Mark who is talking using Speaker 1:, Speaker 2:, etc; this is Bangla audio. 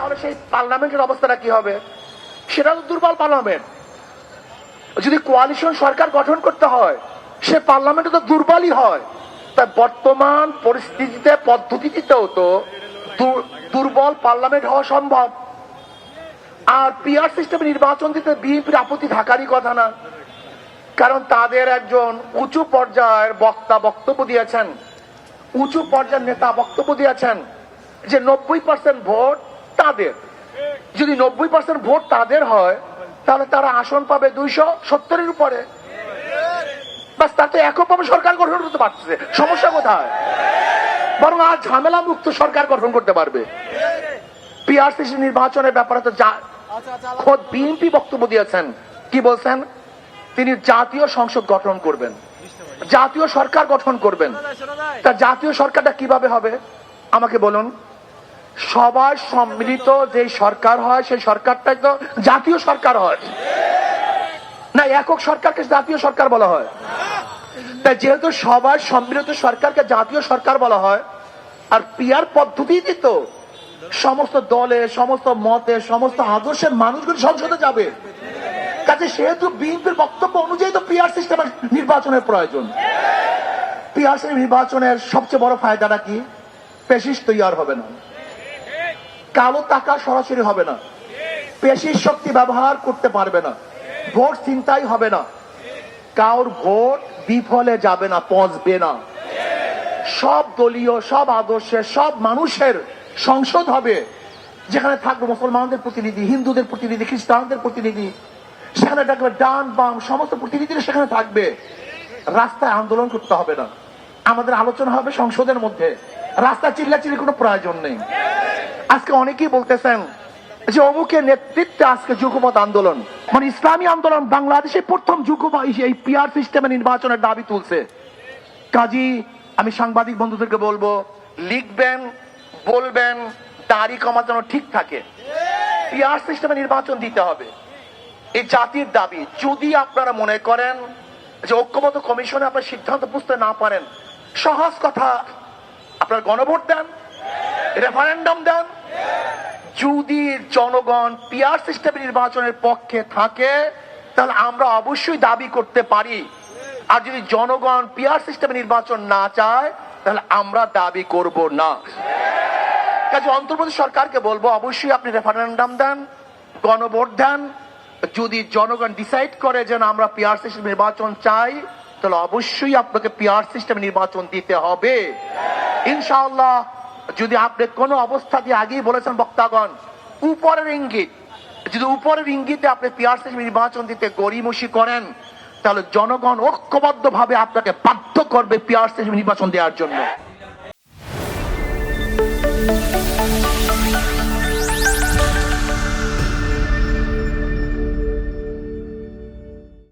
Speaker 1: তাহলে সেই পার্লামেন্টের অবস্থাটা কি হবে? সেটা তো দুর্বল পার্লামেন্ট। যদি কোয়ালিশন সরকার গঠন করতে হয়, সে পার্লামেন্টে তো দুর্বলই হয়। তাই বর্তমান পরিস্থিতিতে, পদ্ধতিতেও তো দুর্বল পার্লামেন্ট হওয়া সম্ভব। আর পিআর সিস্টেমে নির্বাচন দিতে বিএনপির আপত্তি থাকারই কথা না। কারণ তাদের একজন উঁচু পর্যায়ের বক্তা বক্তব্য দিয়েছেন। উঁচু পর্যায়ের নেতা বক্তব্য দিয়েছেন যে নব্বই পার্সেন্ট ভোট তাদের। যদি নব্বই পার্সেন্ট ভোট তাদের হয়, তাহলে তারা আসন পাবে দুইশো সত্তরের উপরে। বাস তাতে এককভাবে সরকার গঠন করতে পারছে সমস্যা কোথায়? বরং আর ঝামেলা মুক্ত সরকার গঠন করতে পারবে। পিআরসিসি নির্বাচনের ব্যাপারে তো খোদ বিএনপি বক্তব্য দিয়েছেন। কি বলছেন? তিনি জাতীয় সংসদ গঠন করবেন। জাতীয় সরকার গঠন করবেন। তা জাতীয় সরকারটা কীভাবে হবে? আমাকে বলুন। সবার সম্মিলিত যে সরকার হয়, সেই সরকারটাই তো জাতীয় সরকার হয়। না, একক সরকারকে জাতীয় সরকার বলা হয়। তাই যেহেতু সবার সম্মিলিত সরকারকে জাতীয় সরকার বলা হয়, আর পিয়ার পদ্ধতিতে তো সমস্ত দলে, সমস্ত মতে, সমস্ত আদর্শের মানুষগুলো সংসদে যাবে। কাজে সেহেতু বিএনপির বক্তব্য অনুযায়ী তো পিআর সিস্টেমের নির্বাচনের প্রয়োজন। পিআর নির্বাচনের সবচেয়ে বড় ফায়দাটা কি? পেশিস তৈরি হবে না। কালো টাকা সরাসরি হবে না। পেশির শক্তি ব্যবহার করতে পারবে না। ভোট চিন্তাই হবে না। কাউর ভোট বিফলে যাবে না, পচবে না। সব দলীয়, সব আদর্শের, সব মানুষের সংসদ হবে। যেখানে থাকবে মুসলমানদের প্রতিনিধি, হিন্দুদের প্রতিনিধি, খ্রিস্টানদের প্রতিনিধি। সেখানে থাকবে ডান, বাম, সমস্ত প্রতিনিধিরা সেখানে থাকবে। রাস্তায় আন্দোলন করতে হবে না। আমাদের আলোচনা হবে সংসদের মধ্যে। রাস্তায় চিল্লাচিল্লির কোনো প্রয়োজন নেই। আজকে অনেকেই বলতেছেন যে অমুকের নেতৃত্বে আজকে যুগপথ আন্দোলন। মানে ইসলামী আন্দোলন বাংলাদেশে প্রথম যুগপথ এই পিআর সিস্টেমে নির্বাচনের দাবি তুলছে। কাজী, আমি সাংবাদিক বন্ধুদেরকে বলব, লিখবেন, বলবেন, দাড়ি কমা যেন ঠিক থাকে। পিআর সিস্টেমে নির্বাচন দিতে হবে। এই জাতির দাবি, যদি আপনারা মনে করেন যে ঐক্যবদ্ধ কমিশনে আপনার সিদ্ধান্ত বুঝতে না পারেন, সহজ কথা, আপনার গণভোট দেন, রেফারেন্ডাম দেন যদি জনগণ পিআর সিস্টেম নির্বাচনের পক্ষে থাকে, তাহলে আমরা অবশ্যই দাবি করতে পারি। আর যদি জনগণ পিআর সিস্টেম নির্বাচন না চায়, তাহলে আমরা দাবি করব না। কাজে অন্তর্বর্তী সরকারকে বলব, অবশ্যই আপনি রেফারেন্ডাম দেন, গণভোট দেন। যদি জনগণ ডিসাইড করে যে আমরা পিআর সিস্টেম নির্বাচন চাই, তাহলে অবশ্যই আপনাকে পিআর সিস্টেম নির্বাচন দিতে হবে। ইনশাআল্লাহ যদি আপনি কোনো অবস্থা দিয়ে আগেই বলেছেন, বক্তাগণ, উপরের ইঙ্গিত, যদি উপরের ইঙ্গিতে আপনি সিস্টেম নির্বাচন দিতে গড়িমসি করেন, তাহলে জনগণ ঐক্যবদ্ধ ভাবে আপনাকে বাধ্য করবে পিআর নির্বাচন দেওয়ার জন্য।